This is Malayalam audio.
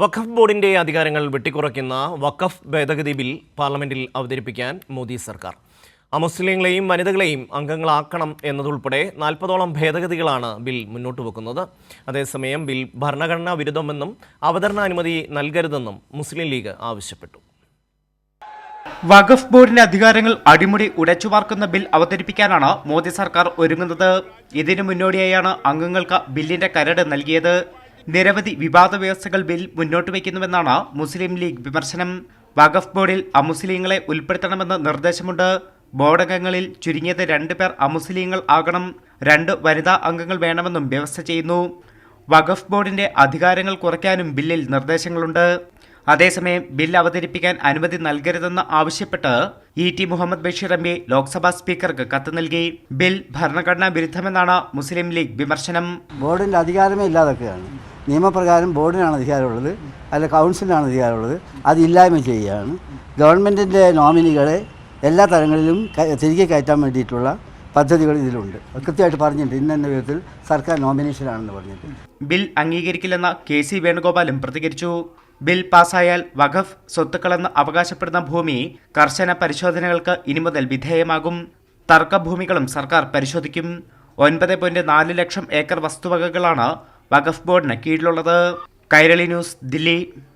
വഖഫ് ബോർഡിന്റെ അധികാരങ്ങൾ വെട്ടിക്കുറയ്ക്കുന്ന വഖഫ് ഭേദഗതി ബിൽ പാർലമെന്റിൽ അവതരിപ്പിക്കാൻ മോദി സർക്കാർ. അമുസ്ലിങ്ങളെയും വനിതകളെയും അംഗങ്ങളാക്കണം എന്നതുൾപ്പെടെ നാൽപ്പതോളം ഭേദഗതികളാണ് ബിൽ മുന്നോട്ട് വെക്കുന്നത്. അതേസമയം ബിൽ ഭരണഘടനാ വിരുദ്ധമെന്നും അവതരണാനുമതി നൽകരുതെന്നും മുസ്ലിം ലീഗ് ആവശ്യപ്പെട്ടു. വഖഫ് ബോർഡിന്റെ അധികാരങ്ങൾ അടിമുടി ഉടച്ചുപാർക്കുന്ന ബിൽ അവതരിപ്പിക്കാനാണ് മോദി സർക്കാർ ഒരുങ്ങുന്നത്. ഇതിനു മുന്നോടിയായാണ് അംഗങ്ങൾക്ക് ബില്ലിന്റെ കരട് നൽകിയത്. നിരവധി വിവാദ വ്യവസ്ഥകൾ ബിൽ മുന്നോട്ട് വയ്ക്കുന്നുവെന്നാണ് മുസ്ലിം ലീഗ് വിമർശനം. വഖഫ് ബോർഡിൽ അമുസ്ലിങ്ങളെ ഉൾപ്പെടുത്തണമെന്ന് നിർദ്ദേശമുണ്ട്. ബോർഡംഗങ്ങളിൽ ചുരുങ്ങിയത് രണ്ട് പേർ അമുസ്ലിങ്ങൾ ആകണം. രണ്ട് വനിതാ അംഗങ്ങൾ വേണമെന്നും വ്യവസ്ഥ ചെയ്യുന്നു. വഖഫ് ബോർഡിന്റെ അധികാരങ്ങൾ കുറയ്ക്കാനും ബില്ലിൽ നിർദ്ദേശങ്ങളുണ്ട്. അതേസമയം ബിൽ അവതരിപ്പിക്കാൻ അനുമതി നൽകരുതെന്ന് ആവശ്യപ്പെട്ട് E T Muhammad Basheer M P Lok Sabha സ്പീക്കർക്ക് കത്ത് നൽകി. ബിൽ ഭരണഘടനാ വിരുദ്ധമെന്നാണ് മുസ്ലിം ലീഗ് വിമർശനം. ബോർഡിന്റെ അധികാരമേ ഇല്ലാതൊക്കെയാണ് നിയമപ്രകാരം ബോർഡിനാണ് അധികാരമുള്ളത് അല്ല കൗൺസിലിനാണ് അധികാരമുള്ളത്. അതില്ലായ്മ ചെയ്യുകയാണ്. ഗവൺമെന്റിന്റെ നോമിനികളെ എല്ലാ തലങ്ങളിലും തിരികെ കയറ്റാൻ വേണ്ടിയിട്ടുള്ള പദ്ധതികൾ ഇതിലുണ്ട്. കൃത്യമായിട്ട് പറഞ്ഞിട്ടുണ്ട്. ഇന്ന വിധത്തിൽ സർക്കാർ നോമിനേഷനാണെന്ന് പറഞ്ഞിട്ട് ബിൽ അംഗീകരിക്കില്ലെന്ന കെ സി വേണുഗോപാലും പ്രതികരിച്ചു. ബിൽ പാസ്സായാൽ വഖഫ് സ്വത്തുക്കളെന്ന് അവകാശപ്പെടുന്ന ഭൂമി കർശന പരിശോധനകൾക്ക് ഇനി മുതൽ വിധേയമാകും. തർക്കഭൂമികളും സർക്കാർ പരിശോധിക്കും. ഒൻപത് പോയിന്റ് നാല് ലക്ഷം ഏക്കർ വസ്തുവകകളാണ് വഖഫ് ബോർഡിന് കീഴിലുള്ളത് കൈരളി ന്യൂസ് ദില്ലി.